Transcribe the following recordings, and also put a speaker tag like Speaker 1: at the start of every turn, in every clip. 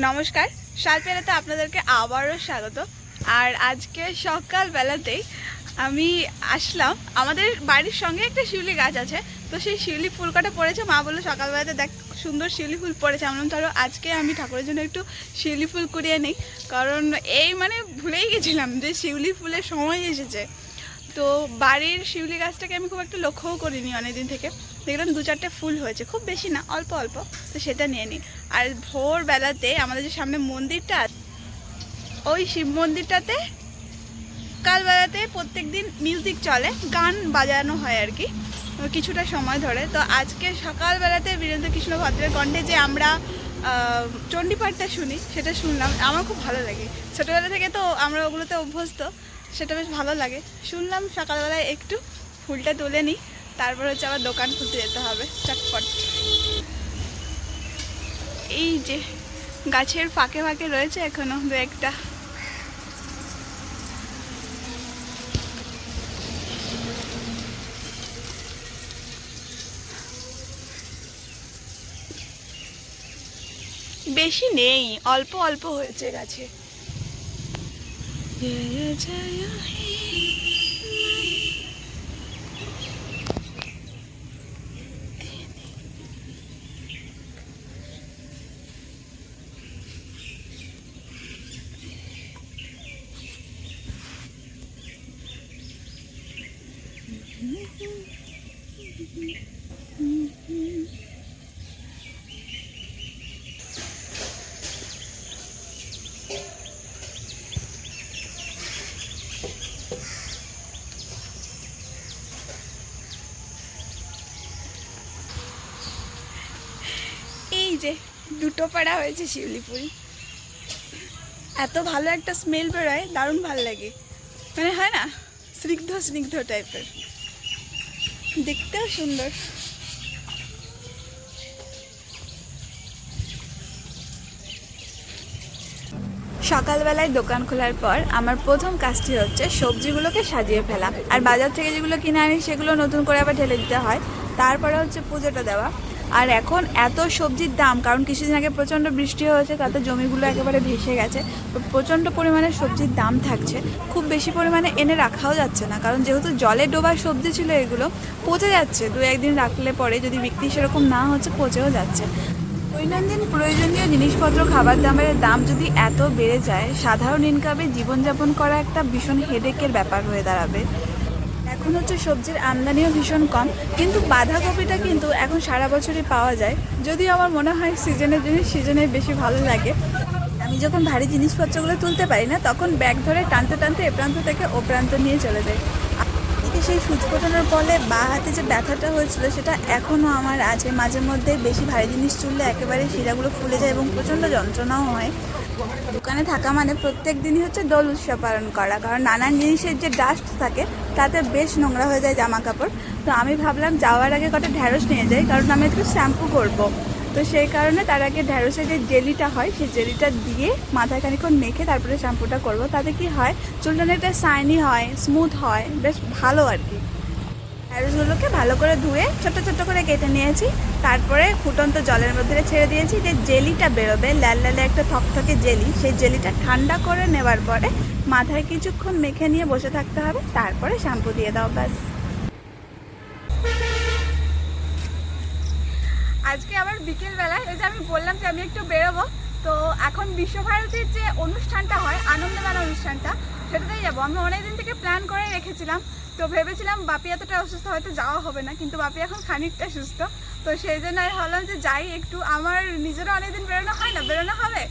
Speaker 1: নমস্কার সালপেরাতে আপনাদেরকে আবারও স্বাগত। আর আজকে সকালবেলাতেই আমি আসলাম, আমাদের বাড়ির সঙ্গে একটা শিউলি গাছ আছে, তো সেই শিউলি ফুল কটা পড়েছে? মা বলল সকালবেলাতে দেখ, সুন্দর শিউলি ফুল পড়েছে। আমি বললাম ধরো আজকে আমি ঠাকুরের জন্য একটু শিউলি ফুল কুড়িয়ে নিই। কারণ এই মানে ভুলেই গেছিলাম যে শিউলি ফুলের সময় এসেছে। তো বাড়ির শিউলি গাছটাকে আমি খুব একটা লক্ষ্যও করিনি অনেকদিন থেকে। দেখলাম দু চারটে ফুল হয়েছে, খুব বেশি না, অল্প অল্প। তো সেটা নিয়ে নিই। আর ভোরবেলাতে আমাদের যে সামনে মন্দিরটা, ওই শিব মন্দিরটাতে কালবেলাতে প্রত্যেক দিন মিউজিক চলে, গান বাজানো হয় আর কি, কিছুটা সময় ধরে। তো আজকে সকালবেলাতে বীরেন্দ্র কৃষ্ণ ভদ্রের কণ্ঠে যে আমরা চণ্ডীপাঠটা শুনি, সেটা শুনলাম। আমার খুব ভালো লাগে। ছোটোবেলা থেকে তো আমরা ওগুলোতে অভ্যস্ত। সেটা বেশ ভালো লাগে। শুনলাম সকালবেলায় একটু ফুলটা তুলে নিই, তারপর হচ্ছে আবার দোকান খুলতে যেতে হবে, চটপট। এই যে গাছের ফাঁকে ফাঁকে রয়েছে এখনও দু একটা। বেশি নেই, অল্প অল্প হয়েছে গাছে। जय जय Mm-hmm. পাড়া হয়েছে শিউলি ফুল এত ভালো একটা স্মেল বেরোয়, দারুণ ভালো লাগে। মানে হয় না? স্নিগ্ধ স্নিগ্ধ টাইপের দেখতেও সুন্দর। সকালবেলায় দোকান খোলার পর আমার প্রথম কাজটি হচ্ছে সবজিগুলোকে সাজিয়ে ফেলা। আর বাজার থেকে যেগুলো কিনে আনি সেগুলো নতুন করে আবার ঢেলে দিতে হয়। তারপরে হচ্ছে পুজোটা দেওয়া। আর এখন এত সবজির দাম, কারণ কিছুদিন আগে প্রচণ্ড বৃষ্টি হয়েছে, তাতে জমিগুলো একেবারে ভেসে গেছে প্রচণ্ড পরিমাণে সবজির দাম থাকছে। খুব বেশি পরিমাণে এনে রাখাও যাচ্ছে না, কারণ যেহেতু জলে ডোবা সবজি ছিল এগুলো, পচে যাচ্ছে। দু একদিন রাখলে পরে যদি বিক্রি সেরকম না হচ্ছে, পচেও যাচ্ছে। দৈনন্দিন প্রয়োজনীয় জিনিসপত্র, খাবার দাবারের দাম যদি এত বেড়ে যায়, সাধারণ ইনকামে জীবনযাপন করা একটা ভীষণ হেডেকের ব্যাপার হয়ে দাঁড়াবে। এখন হচ্ছে সবজির আমদানিও ভীষণ কম, কিন্তু বাঁধাকপিটা কিন্তু এখন সারা বছরই পাওয়া যায়। যদিও আমার মনে হয় সিজনের জিনিস সিজনে বেশি ভালো লাগে। আমি যখন ভারী জিনিসপত্রগুলো তুলতে পারি না, তখন ব্যাগ ধরে টানতে টানতে এ প্রান্ত থেকে ও প্রান্ত নিয়ে চলে যাই। সেই সুচ ফোটানোর ফলে বা হাতে যে ব্যথাটা হয়েছিল, সেটা এখনও আমার আছে। মাঝে মধ্যে বেশি ভারী জিনিস চুললে একেবারে শিরাগুলো ফুলে যায় এবং প্রচণ্ড যন্ত্রণাও হয়। দোকানে থাকা মানে প্রত্যেক দিনই হচ্ছে দোল উৎসব পালন করা। কারণ নানান জিনিসের যে ডাস্ট থাকে, তাতে বেশ নোংরা হয়ে যায় জামা কাপড় তো আমি ভাবলাম যাওয়ার আগে কটা ঢ্যাঁড়স নিয়ে যাই, কারণ আমি একটু শ্যাম্পু করব। তো সেই কারণে তার আগে ঢ্যাঁড়সের যে জেলিটা হয়, সেই জেলিটা দিয়ে মাথায় খানিক্ষণ মেখে তারপরে শ্যাম্পুটা করব। তাতে কি হয় চুলটা অনেকটা শাইনি হয় স্মুথ হয়, বেশ ভালো আর কি। ঢ্যাঁড়সগুলোকে ভালো করে ধুয়ে ছোট ছোট করে কেটে নিয়েছি। তারপরে ফুটন্ত জলের মধ্যে ছেড়ে দিয়েছি যে জেলিটা বেরোবে, লাল লালে একটা থকথকে জেলি। সেই জেলিটা ঠান্ডা করে নেওয়ার পরে মাথায় কিছুক্ষণ মেখে নিয়ে বসে থাকতে হবে। তারপরে শ্যাম্পু দিয়ে দাও, ব্যাস। আজকে আবার বিকেলবেলায় এই যে আমি বললাম যে আমি একটু বেরোবো, তো এখন বিশ্বভারতীর যে অনুষ্ঠানটা হয়, আনন্দমেলা অনুষ্ঠানটা, সেটাতেই যাব। আমি অনেকদিন থেকে প্ল্যান করে রেখেছিলাম, তো ভেবেছিলাম বাপি এতটা অসুস্থ, হয়তো যাওয়া হবে না, কিন্তু বাপি এখন খানিকটা সুস্থ। তো সেই জন্য আমি ভাবলাম যে যাই একটু, আমার নিজেরও অনেকদিন বেরোনো হয় না, বেরোনো হবে।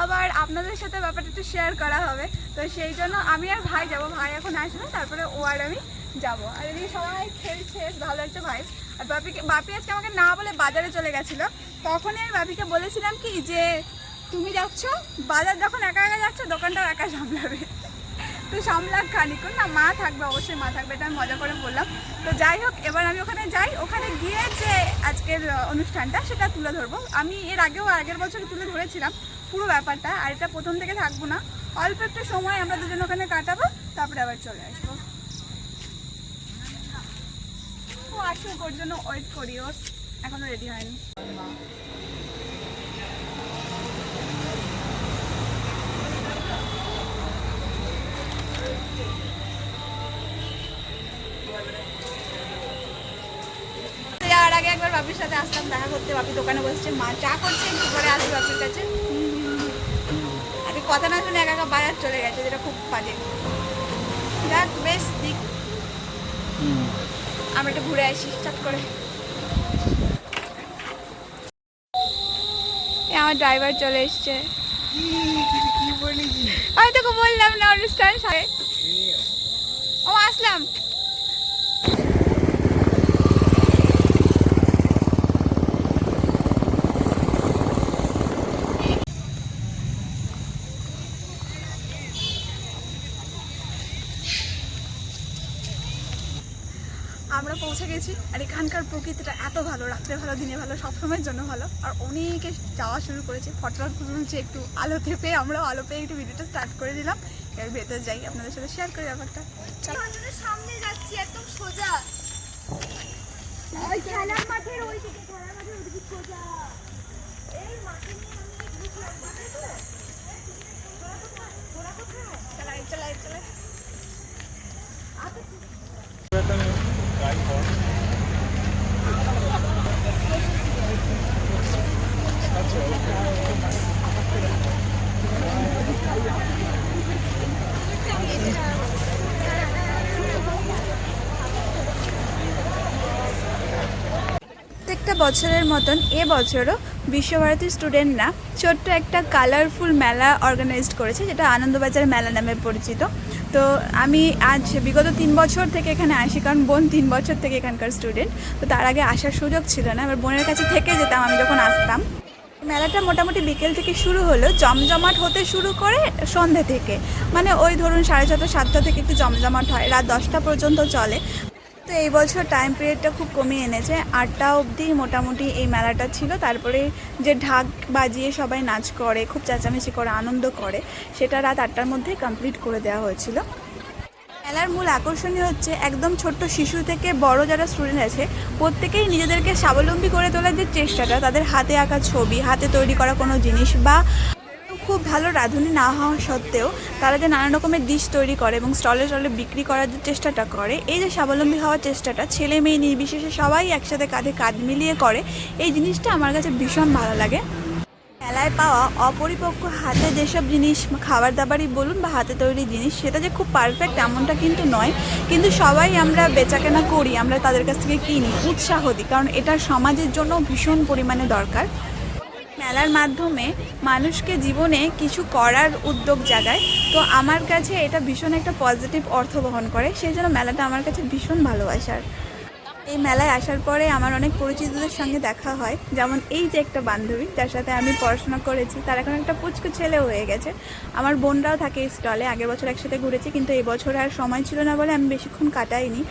Speaker 1: আবার আপনাদের সাথে ব্যাপারটা একটু শেয়ার করা হবে। তো সেই জন্য আমি আর ভাই যাব, ভাই এখন আসবে, তারপরে ও আর আমি যাব। আর এদিকে সবাই খেলছে ভালো একটা ভাই আর বাপিকে বাপি আজকে আমাকে না বলে বাজারে চলে গেছিল। তখনই আমি বাপিকে বলেছিলাম কি যে, তুমি যাচ্ছ, বাজার যখন একা একা যাচ্ছ, দোকানটাও একা সামলাবে। তো সামলাক খানিক্ষণ না, মা থাকবে, অবশ্যই মা থাকবে, এটা আমি মজা করে বললাম। তো যাই হোক, এবার আমি ওখানে যাই। ওখানে গিয়ে যে আজকের অনুষ্ঠানটা, সেটা তুলে ধরবো। আমি এর আগেও আগের বছর তুলে ধরেছিলাম পুরো ব্যাপারটা, আর এটা প্রথম থেকে থাকব না। অল্প একটু সময় আমরা দুজন ওখানে কাটাবো, তারপরে আবার চলে আসব। আসুক ওর জন্য ওয়েট করি, ওর এখনও রেডি হয়নি। যাওয়ার আগে একবার বাপির সাথে আসলাম, দেখা করতে। বাপি দোকানে বসছে, মা চা করছে কি করে আসবে বাপির কাছে। কথা না শুনে একা একা বাজার চলে গেছে, যেটা খুব বাজে। যাক, বেশ, দিক আমরা একটু ঘুরে আসি, চট করে। আমার ড্রাইভার চলে এসছে। আমি তোকে বললাম না অনুষ্ঠান সাথে ও, আসলাম আমরা পৌঁছে গেছি আর এখানকার প্রকৃতিটা এত ভালো রাত্রে ভালো দিনে ভালো সবসময়ের জন্য ভালো। আর অনেকে যাওয়া শুরু করেছে। ফটোগ্রাফ তুলছে একটু আলোতে পেয়ে আমরাও আলো পেয়ে একটু ভিডিওটা স্টার্ট করে দিলাম। এবার ভেতরে যাই আপনাদের সাথে শেয়ার করি ব্যাপারটা।
Speaker 2: সামনে যাচ্ছি একদম সোজা। ওই খেলার মাঠের ওই দিকে খেলার মাঠের ওই দিকে সোজা। এই মাঠের নিয়ে আমি ঢুকলাম মাঠে তো তোরা কোথায়?
Speaker 1: চালাই চালাই চালাই। বছরের মতন এ বছরও বিশ্বভারতী স্টুডেন্টরা ছোট্ট একটা কালারফুল মেলা অর্গানাইজড করেছে, যেটা আনন্দবাজার মেলা নামে পরিচিত। তো আমি আজ বিগত তিন বছর থেকে এখানে আসি, কারণ বোন তিন বছর থেকে এখানকার স্টুডেন্ট তো তার আগে আসার সুযোগ ছিল না, এবার বোনের কাছে থেকে যেতাম, আমি যখন আসতাম। মেলাটা মোটামুটি বিকেল থেকে শুরু হলো, জমজমাট হতে শুরু করে সন্ধে থেকে। মানে ওই ধরুন সাড়ে ছটা সাতটা থেকে একটু জমজমাট হয়, রাত দশটা পর্যন্ত চলে। তো এই বছর টাইম পিরিয়ডটা খুব কমিয়ে এনেছে। আটটা অবধি মোটামুটি এই মেলাটা ছিল। তারপরে যে ঢাক বাজিয়ে সবাই নাচ করে, খুব চেঁচামেচি করে, আনন্দ করে, সেটা রাত আটটার মধ্যেই কমপ্লিট করে দেওয়া হয়েছিল। মেলার মূল আকর্ষণীয় হচ্ছে একদম ছোট্ট শিশু থেকে বড় যারা স্টুডেন্ট আছে, প্রত্যেকেই নিজেদেরকে স্বাবলম্বী করে তোলার যে চেষ্টাটা, তাদের হাতে আঁকা ছবি, হাতে তৈরি করা কোনো জিনিস বা খুব ভালো রাঁধুনি না হওয়া সত্ত্বেও তারা যে নানা রকমের ডিশ তৈরি করে এবং স্টলে স্টলে বিক্রি করার যে চেষ্টাটা করে, এই যে স্বাবলম্বী হওয়ার চেষ্টাটা, ছেলে মেয়ে নির্বিশেষে সবাই একসাথে কাঁধে কাঁধ মিলিয়ে করে, এই জিনিসটা আমার কাছে ভীষণ ভালো লাগে। মেলায় পাওয়া অপরিপক্ক হাতে যেসব জিনিস খাবার দাবারই বলুন বা হাতে তৈরি জিনিস, সেটা যে খুব পারফেক্ট এমনটা কিন্তু নয়। কিন্তু সবাই আমরা বেচাকেনা করি, আমরা তাদের কাছ থেকে কিনি, উৎসাহ দিই, কারণ এটা সমাজের জন্য ভীষণ পরিমাণে দরকার। মেলার মাধ্যমে মানুষকে জীবনে কিছু করার উদ্যোগ জাগায়। তো আমার কাছে এটা ভীষণ একটা পজিটিভ অর্থ বহন করে, সেই জন্য মেলাটা আমার কাছে ভীষণ ভালোবাসার। এই মেলায় আসার পরে আমার অনেক পরিচিতদের সঙ্গে দেখা হয়, যেমন এই যে একটা বান্ধবী, যার সাথে আমি পড়াশোনা করেছি, তার এখন একটা পুচকু ছেলে হয়ে গেছে। আমার বোনরাও থাকে স্টলে আগের বছর একসাথে ঘুরেছি, কিন্তু এই বছর আর সময় ছিল না বলে আমি বেশিক্ষণ কাটাইনি।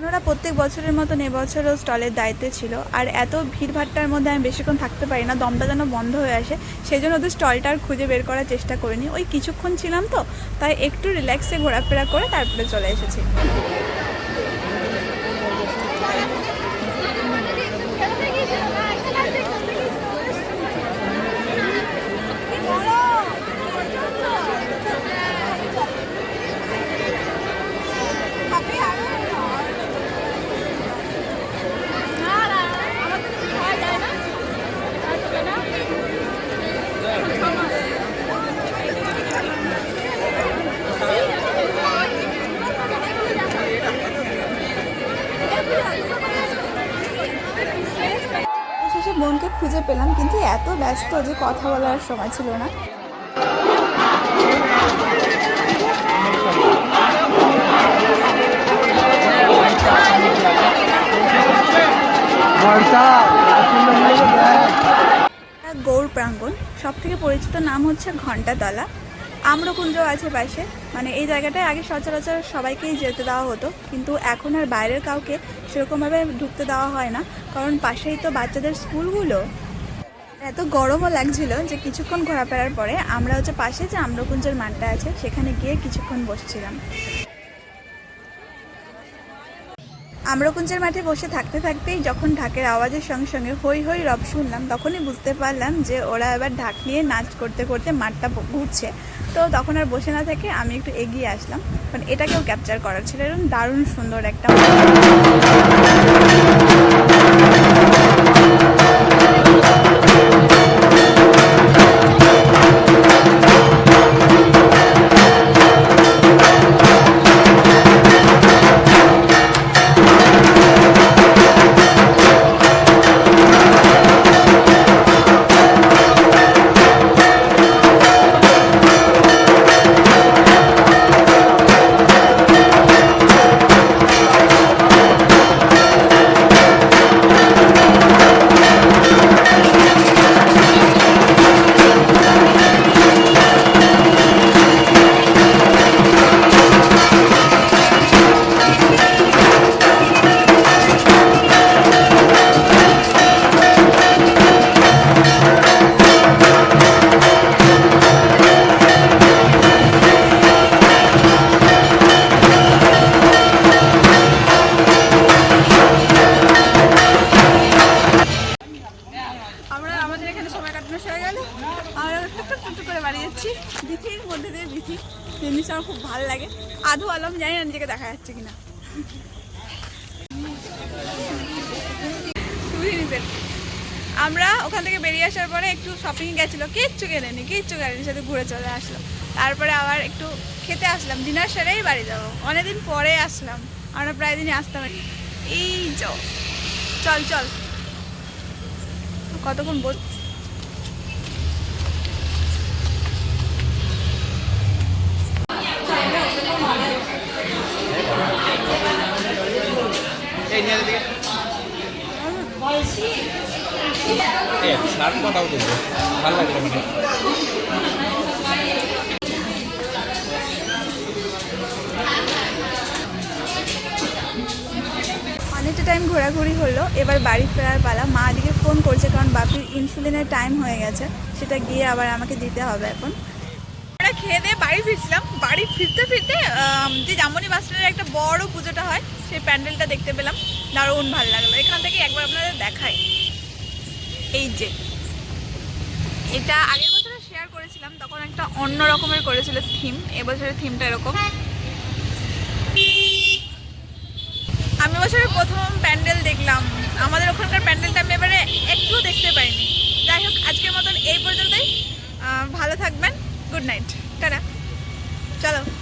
Speaker 1: ওনারা প্রত্যেক বছরের মতন এবছরও স্টলের দায়িত্বে ছিল। আর এত ভিড়ভাট্টার মধ্যে আমি বেশিক্ষণ থাকতে পারি না, দমটা যেন বন্ধ হয়ে আসে সেই জন্য ওদের স্টলটা আর খুঁজে বের করার চেষ্টা করিনি। ওই কিছুক্ষণ ছিলাম তো, তাই একটু রিল্যাক্সে ঘোরাফেরা করে তারপরে চলে এসেছি শেষে বোনকে খুঁজে পেলাম কিন্তু এত ব্যস্ত যে কথা বলার সময় ছিল না। গৌড় প্রাঙ্গণ সব থেকে পরিচিত নাম হচ্ছে ঘণ্টাতলা। আম্রকুঞ্জ আছে পাশে মানে এই জায়গাটায় আগে সচরাচর সবাইকেই যেতে দেওয়া হতো, কিন্তু এখন আর বাইরের কাউকে সেরকমভাবে ঢুকতে দেওয়া হয় না, কারণ পাশেই তো বাচ্চাদের স্কুলগুলো। এত গরমও লাগছিল যে কিছুক্ষণ ঘোরাফেরার পরে আমরা হচ্ছে পাশে যে আম্রকুঞ্জের মাঠটা আছে, সেখানে গিয়ে কিছুক্ষণ বসছিলাম। আম্রকুঞ্জের মাঠে বসে থাকতে থাকতেই যখন ঢাকের আওয়াজের সঙ্গে সঙ্গে হই হই রব শুনলাম, তখনই বুঝতে পারলাম যে ওরা এবার ঢাক নিয়ে নাচ করতে করতে মাঠটা ঘুরছে। তো তখন আর বসে না থেকে আমি একটু এগিয়ে আসলাম। কারণ এটাকেও ক্যাপচার করার ছিল এরকম দারুণ সুন্দর একটা চলো আমরা একটু একটু করে বাড়ি যাচ্ছি বিথির মধ্যে দিয়ে বিথি। জিনিসটা আমার খুব ভালো লাগে। আধু আলম, জানি না নিজেকে দেখা যাচ্ছে কিনা। আমরা ওখান থেকে বেরিয়ে আসার পরে একটু শপিং গেছিল। কিচ্ছু কেনেনি কিচ্ছু কেনেনি, সাথে ঘুরে চলে আসলো তারপরে আবার একটু খেতে আসলাম। ডিনার সেরেই বাড়ি যাব। অনেকদিন পরে আসলাম। আমরা প্রায় দিনই আসতাম এই চল চল। কতক্ষণ বল অনেকটা টাইম ঘোরাঘুরি হলো, এবার বাড়ি ফেরার পালা। মা দিকে ফোন করছে, কারণ বাপির ইনসুলিনের টাইম হয়ে গেছে। সেটা গিয়ে আবার আমাকে দিতে হবে এখন। বাড়ি ফিরছিলাম। বাড়ি ফিরতে ফিরতে যে জামনি বাসস্ট্যান্ডের একটা বড় পুজোটা হয়, সেই প্যান্ডেলটা দেখতে পেলাম। দারুণ ভালো লাগল। এখান থেকে একবার আপনাদের দেখাই। এই যে, এটা আগের বছরে শেয়ার করেছিলাম, তখন একটা অন্য রকমের করেছিল থিম এবছরের থিমটা এরকম। আমি বছরের প্রথম প্যান্ডেল দেখলাম। আমাদের ওখানকার প্যান্ডেলটা আমি এবারে একটুও দেখতে পাইনি। যাই হোক, আজকের মতন এই পর্যন্তই। ভালো থাকবেন। Good night. টাটা। চলো